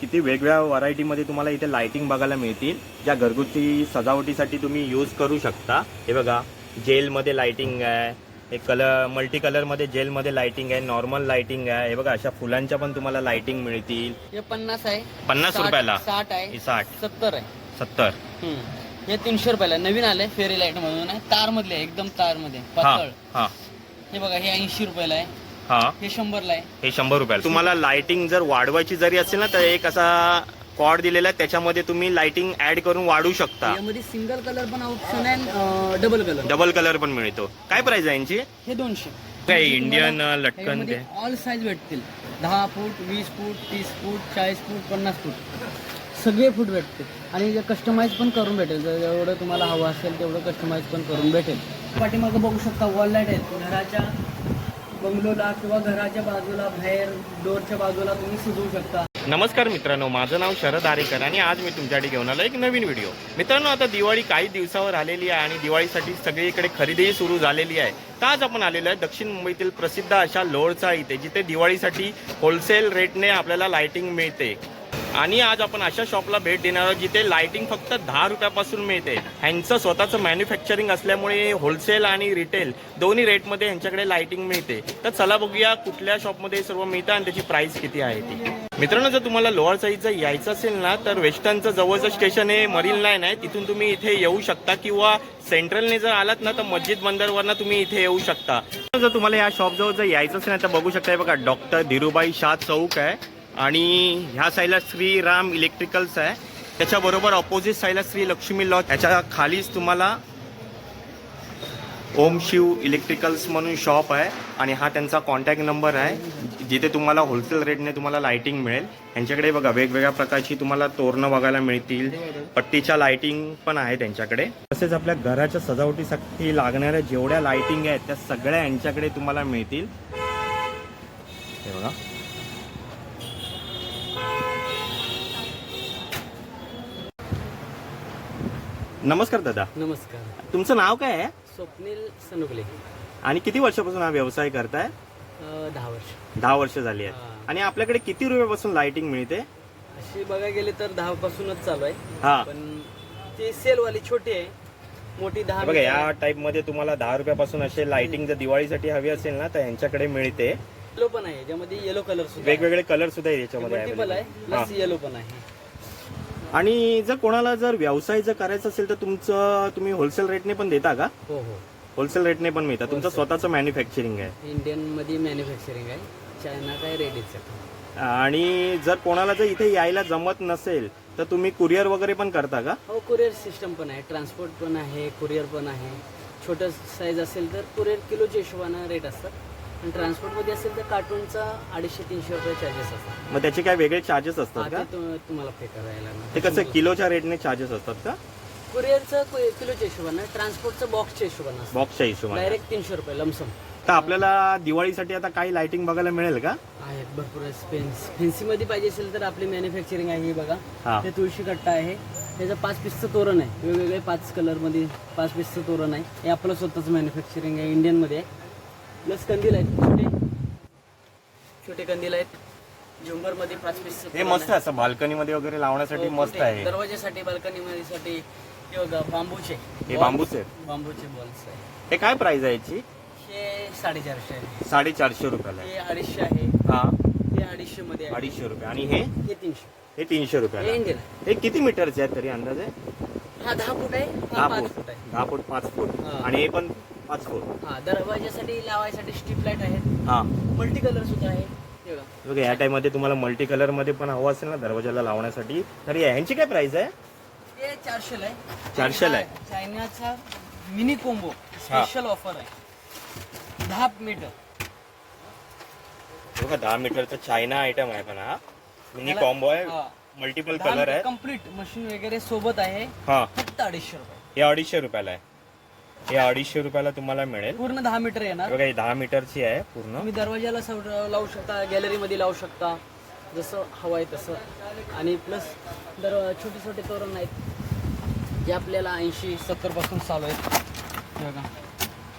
किती वेगवेगळ्या व्हरायटीमध्ये तुम्हाला इथे लाइटिंग बघायला मिळतील ज्या घरगुती सजावटीसाठी तुम्ही यूज करू शकता. हे बघा जेलमध्ये लाइटिंग आहे हे कलर मल्टी कलरमध्ये जेलमध्ये लाइटिंग आहे नॉर्मल लाइटिंग आहे. हे बघा अशा फुलांच्या पण तुम्हाला लाइटिंग मिळतील. हे पन्नास आहे. पन्नास साठ- रुपयाला? साठ आहे. हे साठ. सत्तर आहे. सत्तर. हम्म. हे तीनशे रुपयाला. नवीन आलंय फेरी लाइट म्हणून तार मधले एकदम तारमध्ये हा पातळ. हा. हे बघा हे ऐंशी रुपयाला आहे. हा. हे शंभरला आहे. हे शंभर रुपयाला. तुम्हाला लाइटिंग जर वाढवायची जरी असेल ना तर एक असा कॉर्ड दिलेला आहे त्याच्यामध्ये तुम्ही लाइटिंग ऍड करून वाढवू शकता. यामध्ये सिंगल कलर पण ऑप्शन आहे डबल कलर डबल कलर पण मिळतो. काय प्राइस आहे यांची? हे दोनशे. काय इंडियन लटकन ते. ऑल साईज भेटतील. दहा फूट वीस फूट तीस फूट चाळीस फूट पन्नास फूट. सगळे फूट भेटतील. आणि कस्टमाइज पण करून भेटेल. जर जेवढं तुम्हाला हवं असेल तेवढं कस्टमाइज पण करून भेटेल. पाठीमागं बघू शकता वॉल लाइट आहेत घराच्या बंगलोला किंवा घराच्या बाजूला बाहेर डोरच्या बाजूला तुम्ही सजवू शकता. नमस्कार मित्रांनो माझं नाव शरद आरेकर आणि आज मी तुमच्यासाठी घेऊन आलो एक नवीन व्हिडिओ. मित्रांनो आता दिवाळी काही दिवसावर आलेली आहे आणि दिवाळीसाठी सगळीकडे खरेदीही सुरू झालेली आहे. तर आज आपण आलेलो आहे दक्षिण मुंबईतील प्रसिद्ध अशा लोळचा इथे जिथे दिवाळीसाठी होलसेल रेटने आपल्याला लाइटिंग मिळते. आणि आज आपण अशा शॉपला भेट देणार आहोत जिथे लाइटिंग फक्त दहा रुपयापासून मिळते. ह्यांचं स्वतःचं मॅन्युफॅक्चरिंग असल्यामुळे होलसेल आणि रिटेल दोन्ही रेटमध्ये ह्यांच्याकडे लाइटिंग मिळते. तर चला बघूया कुठल्या शॉपमध्ये सर्व मिळतं आणि त्याची प्राइस किती आहे ती. मित्रांनो जर तुम्हाला लोअर साईजचं यायचं असेल ना तर वेस्टर्नचं जवळचं स्टेशन हे मरीन लाईन आहे. तिथून तुम्ही इथे येऊ शकता किंवा सेंट्रलने जर आलात ना तर मस्जिद बंदरवरनं तुम्ही इथे येऊ शकता. जर तुम्हाला या शॉपजवळ जर यायचं असेल ना तर बघू शकता बघा डॉक्टर धीरूबाई शाह चौक आहे. आणि ह्या साईडला श्रीराम इलेक्ट्रिकल्स आहे. त्याच्याबरोबर ऑपोजिट साईडला श्री लक्ष्मी लॉ त्याच्या खालीच तुम्हाला ओम शिव इलेक्ट्रिकल्स म्हणून शॉप आहे. आणि हा त्यांचा कॉन्टॅक्ट नंबर आहे. जिथे तुम्हाला होलसेल रेटने तुम्हाला लायटिंग मिळेल. यांच्याकडे बघा वेगवेगळ्या प्रकारची तुम्हाला तोरणं बघायला मिळतील. पट्टीच्या लायटिंग पण आहे त्यांच्याकडे. तसेच आपल्या घराच्या सजावटीसाठी लागणाऱ्या जेवढ्या लायटिंग आहेत त्या सगळ्या यांच्याकडे तुम्हाला मिळतील. हे बघा. नमस्कार दादा. नमस्कार. तुमचं नाव काय आहे? स्वप्नील सनुगले. आणि किती वर्षापासून हा व्यवसाय करताय? अं, दहा वर्ष. दहा वर्ष झाली आहेत. हा. आणि आपल्याकडे किती रुपयापासून लाइटिंग मिळते? अशी बघायला गेले तर दहा पासूनच चालू आहे. हा. पण ती सेल वाली छोटी आहे. मोठी दहा बघा या टाइपमध्ये तुम्हाला दहा रुपयापासून असे लाइटिंग जर दिवाळीसाठी हवी असेल ना तर यांच्याकडे मिळते. येलो पण आहे ज्यामध्ये येलो कलर सुद्धा वेगवेगळे कलर सुद्धा याच्यामध्ये मल्टिपल आहे available. प्लस येलो पण आहे. आणि जर कोणाला जर व्यवसाय जर करायचा असेल तर तुमचं तुम्ही होलसेल रेटने पण देता का? हो हो. होलसेल रेटने पण मिळतात तुमचं. स्वतःचं मॅन्युफॅक्चरिंग आहे. इंडियनमध्ये मॅन्युफॅक्चरिंग आहे. चायना काय आहे. आणि जर कोणाला जर इथे यायला जमत नसेल तर तुम्ही कुरिअर वगैरे पण करता का? हो कुरिअर सिस्टम पण आहे. ट्रान्सपोर्ट पण आहे कुरिअर पण आहे. छोटं साईज असेल तर कुरिअर किलोच्या हिशोबानं रेट असतात. आणि ट्रान्सपोर्टमध्ये असेल तर कार्टूनचा अडीचशे तीनशे रुपये चार्जेस असतात. मग त्याचे काय वेगळे चार्जेस असतात ते का? तु- तुम्हाला पे करायला लागणार. ते कसं किलोच्या रेटने चार्जेस असतात का? कुरिअरचं कु- किलोच्या हिशोबानं ट्रान्सपोर्टचं बॉक्सच्या हिशोबानं असतं. बॉक्सच्या हिशोबाने. डायरेक्ट तीनशे रुपये लमसम तर आपल्याला दिवाळीसाठी आता काही लाइटिंग बघायला मिळेल का? आहेत भरपूर फेन्स फेन्सीमध्ये पाहिजे असेल तर आपली मॅन्युफॅक्चरिंग आहे ही बघा. हा. हे तुळशी कट्टा आहे. त्याचं पाच पीसचं तोरण आहे. वेगवेगळे पाच कलरमध्ये पाच पीसचं तोरण आहे. हे आपलं स्वतःचं मॅन्युफॅक्चरिंग आहे इंडियनमध्ये आहे. प्लस कंदील आहेत. छोटे. छोटे कंदील आहेत. झुंबरमध्ये पाच पीसचं हे मस्त आहे असं बाल्कनीमध्ये वगैरे लावण्यासाठी मस्त आहे. दरवाजासाठी बाल्कनी साठी हे बघा बांबूचे. हे बांबूचे बांबूचे बॉल्स आहे हे काय प्राइस आहे याची? हे साडेचारशे आहे. साडेचारशे रुपयाला आहे. हे अडीचशे आहे. हा. हे अडीचशे मध्ये आहे. अडीचशे रुपये. आणि हे? हे तीनशे. हे तीनशे हे रुपयाला इंडियन आहे. हे किती मीटरचे आहे तरी अंदाजे? हा दहा फूट आहे. दहा हा पाच फूट. फूट आहे. दहा फूट पाच फूट. हा. आणि हे पण पाच फूट हा दरवाजासाठी लावायसाठी स्ट्रीप लाइट आहेत. हा. मल्टी कलर सुद्धा आहे हे बघा. बघा या टाइममध्ये तुम्हाला मल्टी कलरमध्ये पण हवं असेल ना दरवाजाला लावण्यासाठी तर ह्यांची काय प्राइस आहे? हे चारशेला आहे. चारशेला आहे. चायनाचा मिनी कोंबो स्पेशल ऑफर आहे. दहा मीटर बघा दहा मीटरचा चायना आयटम आहे पण हा. मिनी कॉम्बो आहे. मल्टिपल कलर आहे. कंप्लीट मशीन वगैरे सोबत आहे. हा. फक्त अडीचशे रुपये. हे अडीचशे रुपयाला आहे. हे अडीचशे रुपयाला तुम्हाला मिळेल. पूर्ण दहा मीटर येणार. बघा ही दहा मीटरची आहे पूर्ण. तुम्ही दरवाजाला सव- लावू शकता गॅलरीमध्ये लावू शकता जसं हवं आहे तसं. आणि प्लस दर छोटे छोटे तोरण आहेत जे आपल्याला ऐंशी सत्तरपासून चालू आहेत. हे बघा.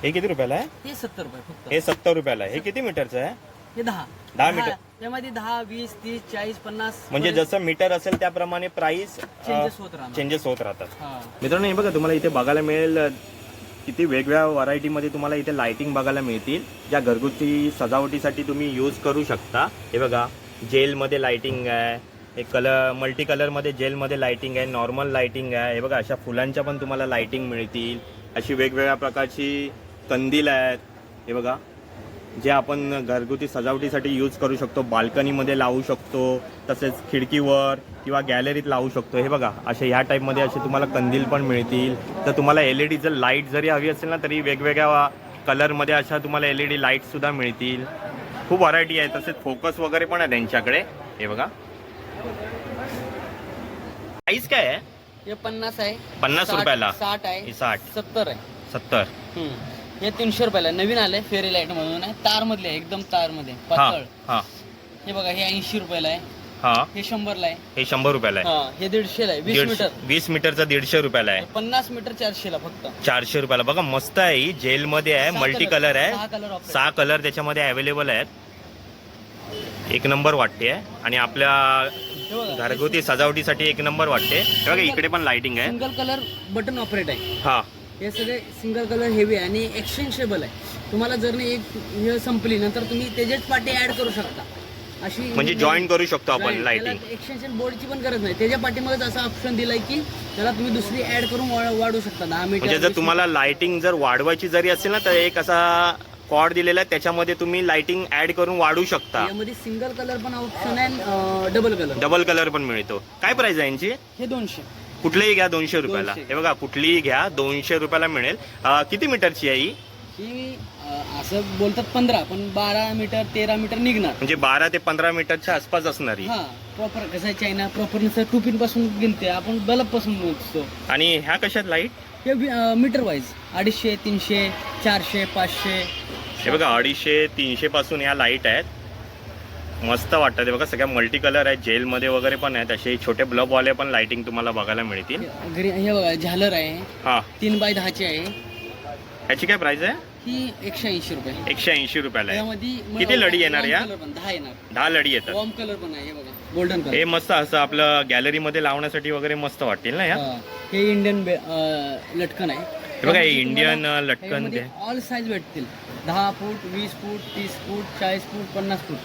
हे किती रुपयाला आहे? हे सत्तर रुपये फक्त. हे सत्तर रुपयाला आहे. हे किती मीटरचं आहे? हे दहा. दहा मीटर. त्यामध्ये दहा वीस तीस चाळीस पन्नास. म्हणजे जसं मीटर असेल त्याप्रमाणे प्राइस चेंजेस होत राहणार. चेंजेस होत राहतात. हा. मित्रांनो हे बघा तुम्हाला इथे बघायला मिळेल किती वेगवेगळ्या व्हरायटीमध्ये तुम्हाला इथे लाइटिंग बघायला मिळतील ज्या घरगुती सजावटीसाठी तुम्ही यूज करू शकता. हे बघा जेलमध्ये लाइटिंग आहे हे कलर मल्टी कलरमध्ये जेलमध्ये लाइटिंग आहे नॉर्मल लाइटिंग आहे. हे बघा अशा फुलांच्या पण तुम्हाला लाइटिंग मिळतील. अशी वेगवेगळ्या प्रकारची कंदील आहेत. हे बघा जे आपण घरगुती सजावटीसाठी यूज करू शकतो बाल्कनीमध्ये लावू शकतो तसेच खिडकीवर किंवा गॅलरीत लावू शकतो. हे बघा असे ह्या टाईपमध्ये असे तुम्हाला कंदील पण मिळतील. तर तुम्हाला एल ई डी जर लाइट जरी हवी असेल ना तरी वेगवेगळ्या कलरमध्ये अशा तुम्हाला एल ई डी लाईटसुद्धा मिळतील. खूप व्हरायटी आहे. तसेच फोकस वगैरे पण आहे त्यांच्याकडे. हे बघा. प्राईस काय आहे? हे पन्नास आहे. पन्नास रुपयाला. साठ आहे. साठ. सत्तर आहे. सत्तर. हे तीनशे रुपयाला. नवीन आले फेरी लाइट म्हणून आहे. तार मधले एकदम तारमध्ये हा पातळ. हा. हे बघा हे ऐंशी रुपयाला आहे. हा. हे शंभरला आहे. हे शंभर रुपयाला आहे. हा हे दीडशेला आहे. वीस दीडशे मीटर. वीस मीटरचा दीडशे रुपयाला आहे. पन्नास मीटर चारशेला फक्त. चारशे रुपयाला. बघा मस्त आहे ही. जेलमध्ये आहे सहा मल्टी कलर. सहा आहे. कलर ऑप्शन सहा कलर त्याच्यामध्ये अवेलेबल आहेत. एक नंबर वाटते. आणि आपल्या हे बघा, घरगुती सजावटीसाठी एक नंबर वाटते. हे बघा इकडे पण लाइटिंग आहे. सिंगल कलर बटन ऑपरेट आहे. हा. हे सगळे सिंगल कलर हेवी आहे आणि एक्सचेंजेबल आहे. तुम्हाला जर नाही एक हे संपली नंतर तुम्ही त्याच्याच पाठी ऍड करू शकता. अशी म्हणजे जॉईन करू शकतो आपण लाइटिंग एक्सटेन्शन बोर्डची पण गरज नाही. त्याच्या पाठीमागेच असा ऑप्शन दिलाय की त्याला तुम्ही दुसरी ऍड करून वा- वाढवू शकता. दहा मीटर म्हणजे जर तुम्हाला लाइटिंग जर वाढवायची जरी असेल ना तर एक असा कॉर्ड दिलेला आहे त्याच्यामध्ये तुम्ही लाइटिंग ऍड करून वाढवू शकता. यामध्ये सिंगल कलर पण ऑप्शन आहे डबल कलर डबल कलर पण मिळतो. काय प्राइस आहे यांची? हे दोनशे. कुठलीही घ्या दोनशे रुपयाला. हे बघा कुठलीही घ्या दोनशे रुपयाला मिळेल. अं, किती मीटरची आहे ही? ही अं, असं बोलतात पंधरा पण बारा मीटर तेरा मीटर निघणार. म्हणजे बारा ते पंधरा मीटरच्या आसपास असणारी हा. प्रॉपर कसं आहे चायना प्रॉपर नसतं टू पिनपासून गिनते आपण बल्बपासून मोजतो. आणि ह्या कशात लाइट हे मीटर वाईज अडीचशे तीनशे चारशे पाचशे. हे बघा अडीचशे तीनशे पासून ह्या लाइट आहेत. मस्त वाटतात हे बघा सगळ्या मल्टी कलर आहेत जेलमध्ये वगैरे पण आहेत असे छोटे ब्लब वाले पण लाइटिंग तुम्हाला बघायला मिळतील. हे बघा झालर आहे हा. तीन बाय दहाची आहे. ह्याची काय प्राइस आहे? ही एकशे ऐंशी रुपये. एकशे ऐंशी रुपयाला आहे. यामध्ये किती लढी येणार warm या? color पण दहा येणार. दहा लढी येतात. वॉर्म कलर पण आहे हे बघा गोल्डन हे कलर मस्त असं आपलं गॅलरीमध्ये लावण्यासाठी वगैरे मस्त वाटतील ना या? हे. इंडियन लटकन आहे. हे बघा हे इंडियन लटकन ते. ऑल साईज भेटतील. दहा फूट वीस फूट तीस फूट चाळीस फूट पन्नास फूट.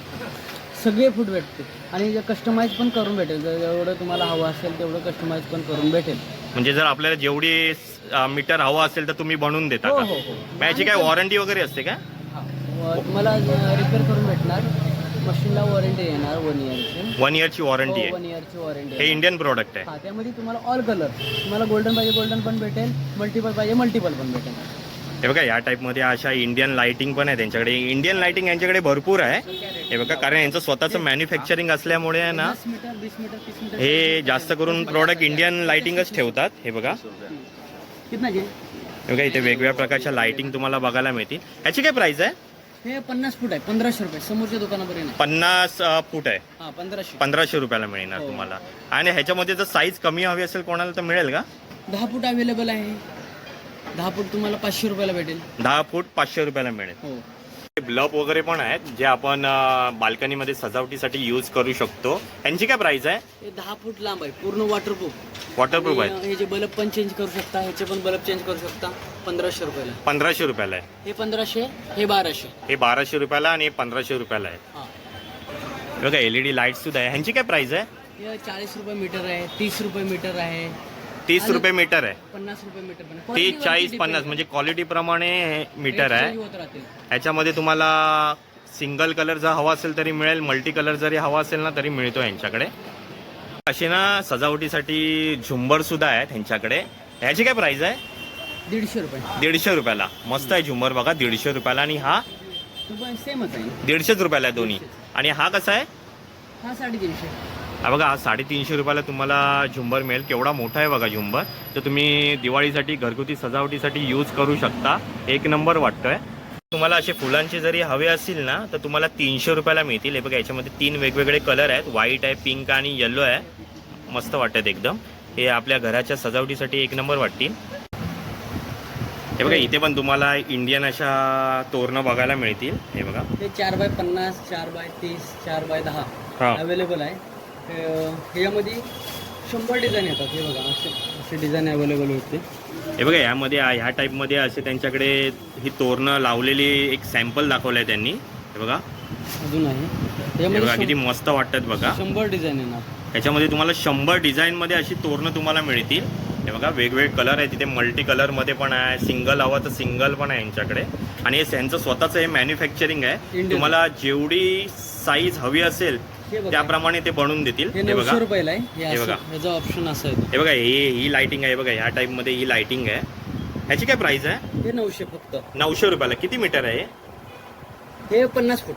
सगळे फूट भेटतील. आणि कस्टमाइज पण करून भेटेल. जर जेवढं तुम्हाला हवं असेल तेवढं कस्टमाइज पण करून भेटेल. म्हणजे जर आपल्याला जेवढी मीटर हवं असेल तर तुम्ही बनवून देता हो का? हो हो. मग याची काय वॉरंटी वगैरे असते का? हा. व- तुम्हाला रिपेअर करून भेटणार मशीनला वॉरंटी येणार वन इयरची वन इयरची वॉरंटी आहे. वन इयरची वॉरंटी हे इंडियन प्रोडक्ट आहे. हा त्यामध्ये तुम्हाला ऑल कलर तुम्हाला गोल्डन पाहिजे गोल्डन पण भेटेल. मल्टिपल पाहिजे मल्टिपल पण भेटेल. हे बघा या टाईपमध्ये अशा इंडियन लाइटिंग पण आहे त्यांच्याकडे. इंडियन लाइटिंग यांच्याकडे भरपूर आहे. हे बघा कारण यांचं स्वतःचं मॅन्युफॅक्चरिंग असल्यामुळे आहे ना हे जास्त करून प्रोडक्ट इंडियन लाइटिंगच ठेवतात. हे बघा. हे बघा इथे वेगवेगळ्या प्रकारच्या लाइटिंग तुम्हाला बघायला मिळतील. याची काय प्राइस आहे? हे पन्नास फूट आहे पंधराशे रुपये. समोरच्या. पन्नास फूट आहे. पंधराशे. पंधराशे रुपयाला मिळणार हो. तुम्हाला. आणि ह्याच्यामध्ये जर साईज कमी हवी असेल कोणाला तर मिळेल का? दहा फूट अवेलेबल आहे. दहा फूट तुम्हाला पाचशे रुपयाला भेटेल. दहा फूट पाचशे रुपयाला मिळेल. हो. ब्लब वगैरे पण आहेत जे आपण बाल्कनीमध्ये सजावटीसाठी यूज करू शकतो. यांची काय प्राइस आहे? हे दहा फूट लांब आहे पूर्ण वॉटरप्रूफ वॉटरप्रूफ आहेत. हे जे बल्ब पण चेंज करू शकता ह्याचे पण बल्ब चेंज करू शकता पंधराशे रुपयाला. पंधराशे रुपयाला आहे. हे पंधराशे हे बाराशे. हे बाराशे रुपयाला आणि हे पंधराशे रुपयाला आहे. हा. बघा एलईडी लाइट सुद्धा आहे. ह्यांची काय प्राइस आहे? हे चाळीस रुपये मीटर आहे तीस रुपये मीटर आहे. तीस रुपये मीटर आहे. पन्नास रुपये मीटर पण. तीस चाळीस पन्नास म्हणजे क्वालिटी प्रमाणे हे मीटर आहे. change होत राहतील. ह्याच्यामध्ये तुम्हाला सिंगल कलर जर हवा असेल तरी मिळेल मल्टी कलर जरी हवा असेल ना तरी मिळतो यांच्याकडे. असे ना सजावटीसाठी झुंबर सुद्धा आहेत ह्यांच्याकडे ह्याची काय प्राइस आहे? दीडशे रुपये. दीडशे रुपयाला. मस्त आहे झुंबर बघा दीडशे रुपयाला. आणि हा? तो पण सेमच आहे. दीडशेच रुपयाला आहे दोन्ही. आणि हा कसा आहे? हा साडेतीनशे. हा बघा हा साडेतीनशे रुपयाला तुम्हाला झुंबर मिळेल. केवढा मोठा आहे बघा झुंबर. तर तुम्ही दिवाळीसाठी घरगुती सजावटीसाठी यूज करू शकता. एक नंबर वाटतोय. तुम्हाला असे फुलांचे जरी हवे असतील ना तर तुम्हाला तीनशे रुपयाला मिळतील. हे बघा याच्यामध्ये तीन वेगवेगळे कलर आहेत. व्हाईट आहे पिंक आणि येल्लो आहे. मस्त वाटतात एकदम. हे आपल्या घराच्या सजावटीसाठी एक नंबर वाटतील. हे बघा इथे पण तुम्हाला इंडियन अशा तोरणं बघायला मिळतील. हे बघा. हे चार बाय पन्नास चार बाय तीस चार बाय दहा हा. अवेलेबल आहे. हे- ह्याच्यामध्ये शंभर डिझाईन येतात. हे बघा असे असे डिझाईन अवेलेबल होते. हे बघा यामध्ये ह्या टाईपमध्ये असे त्यांच्याकडे ही तोरणं लावलेली एक सॅम्पल दाखवलं आहे त्यांनी. हे बघा. अजून आहे. हे बघा किती मस्त वाटतात बघा. शंभर डिझाईन येणार. त्याच्यामध्ये तुम्हाला शंभर डिझाईनमध्ये अशी तोरणं तुम्हाला मिळतील. हे बघा वेगवेगळे कलर आहे. तिथे मल्टी कलरमध्ये पण आहे. सिंगल हवं तर सिंगल पण आहे यांच्याकडे. आणि हे यांचं स्वतःचं हे मॅन्युफॅक्चरिंग आहे. तुम्हाला जेवढी साईज हवी असेल त्याप्रमाणे ते बनवून देतील. हे बघा. रुपयाला आहे. हे असं- बघा. ह्याचा ऑप्शन असा आहे हे बघा हे ही लाइटिंग आहे बघा. ह्या टाईपमध्ये ही लाइटिंग आहे. ह्याची काय प्राइस आहे? हे नऊशे फक्त. नऊशे रुपयाला. किती मीटर आहे हे? हे पन्नास फूट.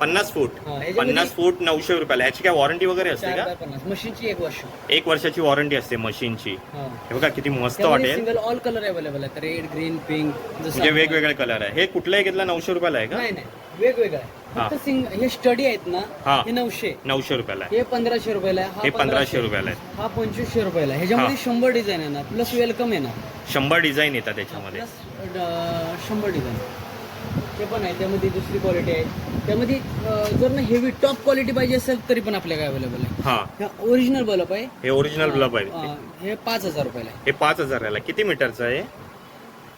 पन्नास फूट. पन्नास फूट नऊशे रुपयाला. ह्याची काय वॉरंटी वगैरे असते का? मशीनची एक वर्ष. एक वर्षाची वॉरंटी असते मशीनची. हा. बघा किती मस्त वाटेल. ऑल कलर अवेलेबल आहेत रेड ग्रीन पिंक म्हणजे वेगवेगळे कलर आहे. हे कुठलंही घेतलं नऊशे रुपयाला आहे का? वेगवेगळं आहे. फक्त सिंग हे स्टडी आहेत ना हा. हे नऊशे. नऊशे रुपयाला आहे. हे पंधराशे रुपयाला आहे हे हा पंधराशे रुपयाला आहे. हा पंचवीसशे रुपयाला आहे. ह्याच्यामध्ये. शंभर डिझाईन येणार प्लस वेलकम येणार. शंभर डिझाईन येतात त्याच्यामध्ये. प्लस शंभर डिझाईन. ते पण आहे त्यामध्ये दुसरी क्वालिटी आहे. त्यामध्ये अं, जर ना हेवी टॉप क्वालिटी पाहिजे असेल तरी पण आपल्याकडे अवेलेबल आहे. हा. ओरिजिनल बल्ब आहे. हे ओरिजिनल ब्लब आहे. हा, हे पाच हजार रुपयाला आहे. हे पाच हजाराला किती मीटरचं आहे?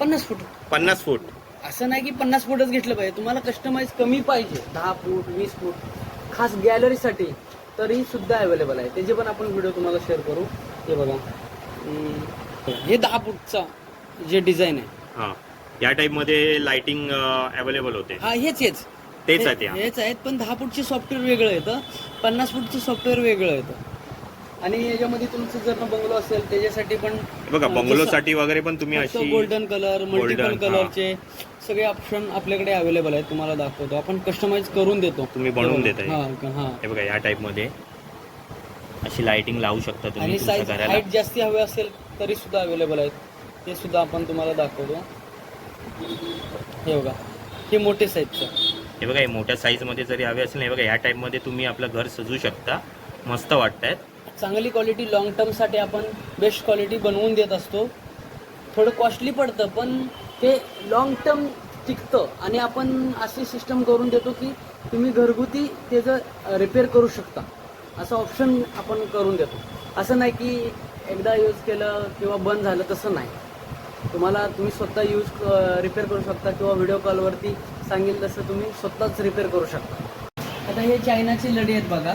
पन्नास फूट. पन्नास फूट. असं नाही की पन्नास फूटच घेतलं पाहिजे. तुम्हाला कस्टमाइज कमी पाहिजे. दहा फूट वीस फूट. खास गॅलरीसाठी तरी सुद्धा अवेलेबल आहे. त्याचे पण आपण व्हिडिओ तुम्हाला शेअर करू. हे बघा. हे दहा फूटचा जे डिझाईन आहे. हा. या टाईपमध्ये लाइटिंग अवेलेबल होते. हा हेच हेच. तेच आहे ते हा. हेच आहेत पण दहा फूटचे सॉफ्टवेअर वेगळं येतं. पन्नास फूटचे सॉफ्टवेअर वेगळं येतं. आणि याच्यामध्ये तुमचं जर बंगलो असेल त्याच्यासाठी पण बघा बंगलोसाठी वगैरे पण तुम्ही अशी गोल्डन कलर मल्टिपल कलरचे सगळे ऑप्शन आपल्याकडे अवेलेबल आहेत तुम्हाला दाखवतो. आपण कस्टमाइज करून देतो. तुम्ही बनवून देताय. हा बघा या टाईपमध्ये अशी लाइटिंग लावू शकता तुम्ही आणि तुमच्या साईज घराला. हाईट जास्ती हवे असेल तरी सुद्धा अवेलेबल आहेत. ते सुद्धा आपण तुम्हाला दाखवतो. हे बघा हे मोठे साईजचं हे बघा हे मोठ्या साईजमध्ये जरी हवे असेल ना, हे बघा या टाईपमध्ये तुम्ही आपलं घर सजू शकता. मस्त वाटतायत चांगली क्वालिटी लॉंग टर्मसाठी आपण बेस्ट क्वालिटी बनवून देत असतो. थोडं कॉस्टली पडतं पण ते लॉंग टर्म टिकतं. आणि आपण अशी सिस्टम करून देतो की तुम्ही घरगुती त्याचं रिपेअर करू शकता असं ऑप्शन आपण करून देतो. असं नाही की एकदा यूज केलं किंवा बंद झालं तसं नाही. तुम्हाला तुम्ही स्वतः यूज रिपेअर करू शकता किंवा व्हिडिओ कॉलवरती सांगेल तसं तुम्ही स्वतःच रिपेअर करू शकता. आता हे चायनाची लढी आहेत बघा.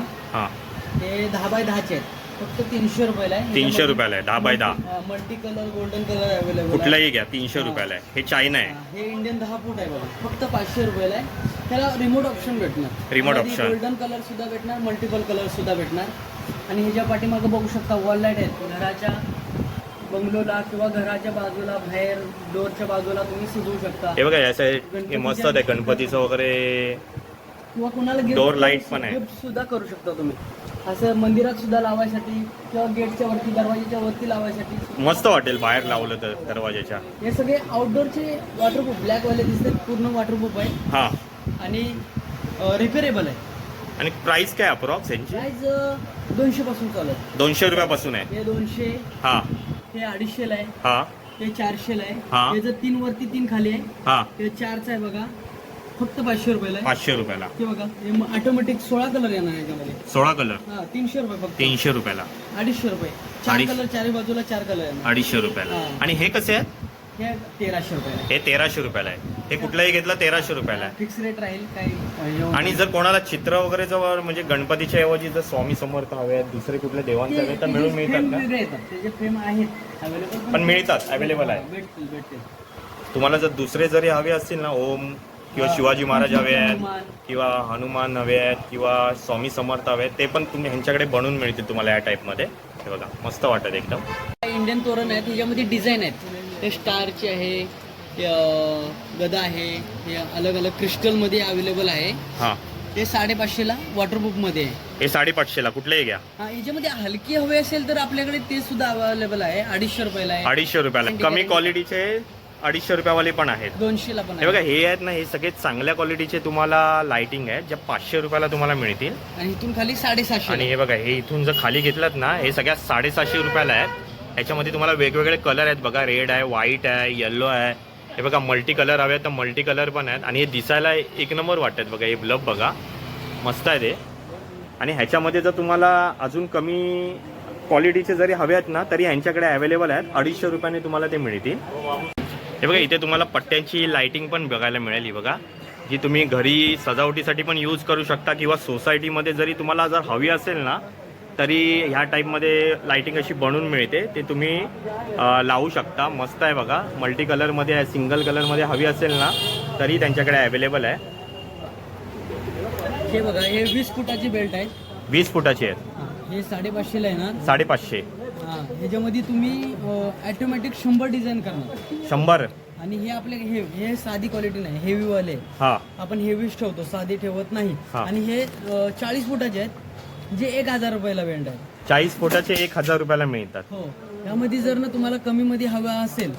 हा हे दहा बाय दहाचे आहेत. फक्त तीनशे रुपयाला आहे. तीनशे रुपयाला आहे दहा बाय दहा. Multi colour golden colour available कुठलाही घ्या तीनशे रुपयाला आहे. हे चायना आहे. हे इंडियन दहा फूट आहे बघा. फक्त पाचशे रुपयाला आहे. त्याला रिमोट ऑप्शन भेटणार. Remote option. गोल्डन कलर सुद्धा भेटणार मल्टिपल कलर सुद्धा भेटणार. आणि ह्याच्या पाठीमागं बघू शकता वॉल लाइट आहेत. घराच्या बंगलोला किंवा घराच्या बाजूला बाहेर डोरच्या बाजूला तुम्ही सजवू शकता. हे बघा या साईड हे मस्त आहे गणपतीचं वगैरे किंवा कुणाला Door light पण आहे. सुद्धा करू शकता तुम्ही. असं मंदिरात सुद्धा लावायसाठी किंवा गेटच्या वरती दरवाजाच्या वरती लावायसाठी. मस्त वाटेल बाहेर लावलं तर दरवाजाच्या. हे सगळे आउटडोरचे वॉटरप्रूफ ब्लॅकवाले दिसतात पूर्ण वॉटरप्रूफ आहे. हा. आणि रिपेअरेबल आहे. आणि प्राइस काय अप्रॉक्स यांची? प्राईज दोनशे पासून चालू आहे. दोनशे रुपयापासून आहे. हे दोनशे हा. हे अडीचशेला आहे. हा. हे चारशेला. आहे. हे जर तीन वरती तीन खाली आहे. हा. हे चारचं आहे बघा. फक्त पाचशे रुपयाला आहे? पाचशे रुपयाला. हे बघा हे ऑटोमॅटिक सोळा कलर येणार याच्यामध्ये. सोळा कलर हा तीनशे रुपये फक्त. तीनशे रुपयाला. अडीचशे रुपये. चार अडीच- कलर चारही बाजूला चार कलर येणार. अडीचशे रुपयाला. हा. आणि हे कसे आहेत? हे तेराशे रुपये हे तेराशे रुपयाला आहे. हे कुठलाही घेतलं तेराशे रुपयाला आहे. फिक्स रेट राहील काही आणि जर कोणाला चित्र वगैरे जवळ म्हणजे गणपतीच्या ऐवजी जर स्वामी समर्थ हवे आहेत दुसरे कुठले देवांचे हवे आहेत, तर मिळून मिळतात का? वेगळे येतात. त्याचे फ्रेम आहेत अवेलेबल पण मिळतात, available आहे. भेटतील भेटतील. तुम्हाला जर दुसरे जरी हवे असतील ना ओम किंवा हा. शिवाजी महाराज हवे आहेत. किंवा हनुमान हवे आहेत किंवा स्वामी समर्थ हवे आहेत ते पण तुम्ही ह्यांच्याकडे बनवून मिळतील तुम्हाला या टाईपमध्ये हे बघा मस्त वाटत एकदम. इंडियन तोरण आहे त्याच्यामध्ये डिझाईन आहेत. ते स्टारचे आहे हे, गदा आहे हे अलग अलग क्रिस्टलमध्ये अवेलेबल आहे. हां. ते साडेपाचशेला वॉटरप्रूफमध्ये आहे. हे साडेपाचशेला कुठलेही घ्या. हा याच्यामध्ये हलकी हवे असेल तर आपल्याकडे ते सुद्धा अवेलेबल आहे अडीचशे रुपयाला आहे. अडीचशे रुपयाला. कमी क्वालिटीचे अडीचशे रुपयावाले पण आहेत. दोनशेला पण हे बघा हे आहेत ना हे सगळे चांगल्या क्वालिटीचे तुम्हाला लाइटिंग आहेत ज्या पाचशे रुपयाला तुम्हाला मिळतील. आणि इथून खाली साडेसातशे आणि हे बघा हे इथून जर खाली घेतलात ना हे सगळ्यात साडेसातशे रुपयाला आहेत. याच्यामध्ये तुम्हाला वेगवेगळे कलर आहेत बघा रेड आहे व्हाईट आहे येल्लो आहे. हे बघा मल्टी कलर हवे तर मल्टी कलर पण आहेत. आणि हे दिसायला एक नंबर वाटतात बघा हे ब्लब बघा. मस्त आहे ते. आणि ह्याच्यामध्ये जर तुम्हाला अजून कमी क्वालिटीचे जरी हवे आहेत ना तरी ह्यांच्याकडे अवेलेबल आहेत. अडीचशे रुपयाने तुम्हाला ते मिळतील. हे बघा इथे तुम्हाला पट्ट्यांची लाइटिंग पण बघायला मिळेल ही बघा. जी तुम्ही घरी सजावटीसाठी पण यूज करू शकता किंवा सोसायटीमध्ये जरी तुम्हाला जर हवी असेल ना तरी ह्या टाईपमध्ये लाइटिंग अशी बनवून मिळते. ते तुम्ही लावू शकता. मस्त आहे बघा. मल्टी कलरमध्ये आहे सिंगल कलरमध्ये हवी असेल ना तरी त्यांच्याकडे अवेलेबल आहे. हे बघा हे वीस फुटाची बेल्ट आहे. वीस फुटाची हा, हे साडेपाचशेला आहे ना? साडेपाचशे. हा, ह्याच्यामध्ये तुम्ही ॲटोमॅटिक शंभर डिझाईन करणार. शंभर. आणि हे आपले हे हे साधी क्वालिटी नाही हेवीवाले हां. आपण हेवीच ठेवतो साधी ठेवत नाही. आणि हे चाळीस फुटाचे आहेत जे एक हजार रुपयाला बेल्ट आहे चाळीस फुटाचे एक हजार रुपयाला मिळतात. हो. त्यामध्ये जर ना तुम्हाला कमी मध्ये हवा असेल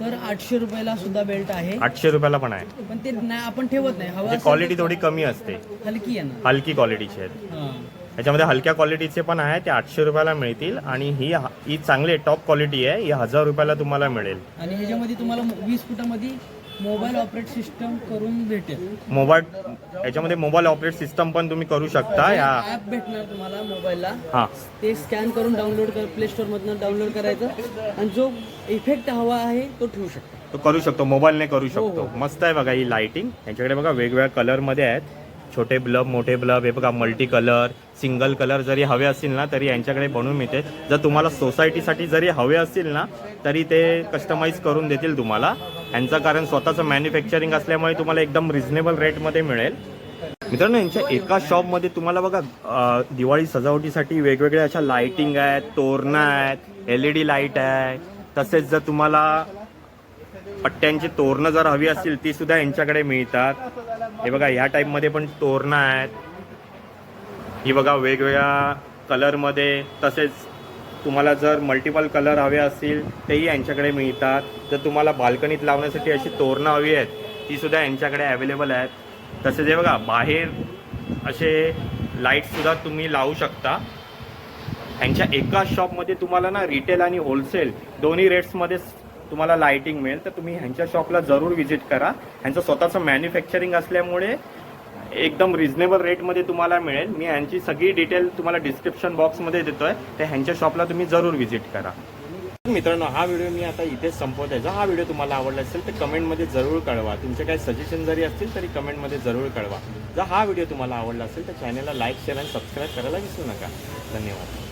तर आठशे रुपयाला सुद्धा बेल्ट आहे. आठशे रुपयाला पण आहे. पण ते नाही आपण ठेवत नाही. हवा म्हणजे क्वालिटी तर थोडी कमी असते. हलकी आहे ना. हलकी क्वालिटीची आहेत हा. याच्यामध्ये हलक्या क्वालिटीचे पण आहे ते आठशे रुपयाला मिळतील. आणि ही ही चांगली टॉप क्वालिटी आहे ही हजार रुपयाला तुम्हाला मिळेल. आणि ह्याच्यामध्ये तुम्हाला वीस फुटामध्ये मोबाईल ऑपरेट सिस्टम करून भेटेल. मोबाईल याच्यामध्ये मोबाईल ऑपरेट सिस्टम पण तुम्ही करू शकता या ऍप भेटणार तुम्हाला मोबाईलला हां. ते स्कॅन करून डाउनलोड कर प्ले स्टोर मधनं डाउनलोड करायचं. आणि जो इफेक्ट हवा आहे तो ठेवू शकता. तो करू शकतो मोबाईलने करू हो, शकतो. हो. मस्त आहे बघा ही लाइटिंग यांच्याकडे बघा वेगवेगळ्या कलरमध्ये आहेत. छोटे ब्लब मोठे ब्लब हे बघा मल्टी कलर सिंगल कलर जरी हवे असतील ना तरी यांच्याकडे बनवून मिळते. जर तुम्हाला सोसायटीसाठी जरी हवे असतील ना तरी ते कस्टमाइज करून देतील तुम्हाला. यांचं कारण स्वतःचं मॅन्युफॅक्चरिंग असल्यामुळे तुम्हाला एकदम रिझनेबल रेटमध्ये मिळेल. मित्रांनो यांच्या एका शॉपमध्ये तुम्हाला बघा दिवाळी सजावटीसाठी वेगवेगळ्या अशा लाइटिंग आहेत तोरणं आहेत एल ई डी लाइट आहे. तसेच जर तुम्हाला पट्ट्यांची तोरणं जर हवी असतील ती सुद्धा यांच्याकडे मिळतात. हे बघा ह्या टाईपमध्ये पण तोरणं आहेत. ही बघा वेगवेगळ्या कलरमध्ये तसेच तुम्हाला जर मल्टिपल कलर हवे असतील तेही यांच्याकडे मिळतात. जर तुम्हाला बाल्कनीत लावण्यासाठी अशी तोरणं हवी आहेत ती सुद्धा यांच्याकडे अवेलेबल आहेत. तसेच हे बघा बाहेर असे लाईटसुद्धा तुम्ही लावू शकता. ह्यांच्या एका शॉपमध्ये तुम्हाला ना रिटेल आणि होलसेल दोन्ही रेट्समध्ये तुम्हाला लाइटिंग मिळेल. तर तुम्ही ह्यांच्या शॉपला जरूर व्हिजिट करा. ह्यांचं स्वतःचं मॅन्युफॅक्चरिंग असल्यामुळे एकदम रिजनेबल रेटमध्ये तुम्हाला मिळेल. मी ह्यांची सगळी डिटेल तुम्हाला डिस्क्रिप्शन बॉक्समध्ये देतो आहे तर ह्यांच्या शॉपला तुम्ही जरूर व्हिजिट करा. मित्रांनो हा व्हिडिओ मी आता इथेच संपवत आहे जर हा व्हिडिओ तुम्हाला आवडला असेल तर कमेंटमध्ये जरूर कळवा. तुमचे काही सजेशन जरी असतील तरी कमेंटमध्ये जरूर कळवा. जर हा व्हिडिओ तुम्हाला आवडला असेल तर चॅनलला लाईक शेअर आणि सबस्क्राईब करायला विसरू नका. धन्यवाद.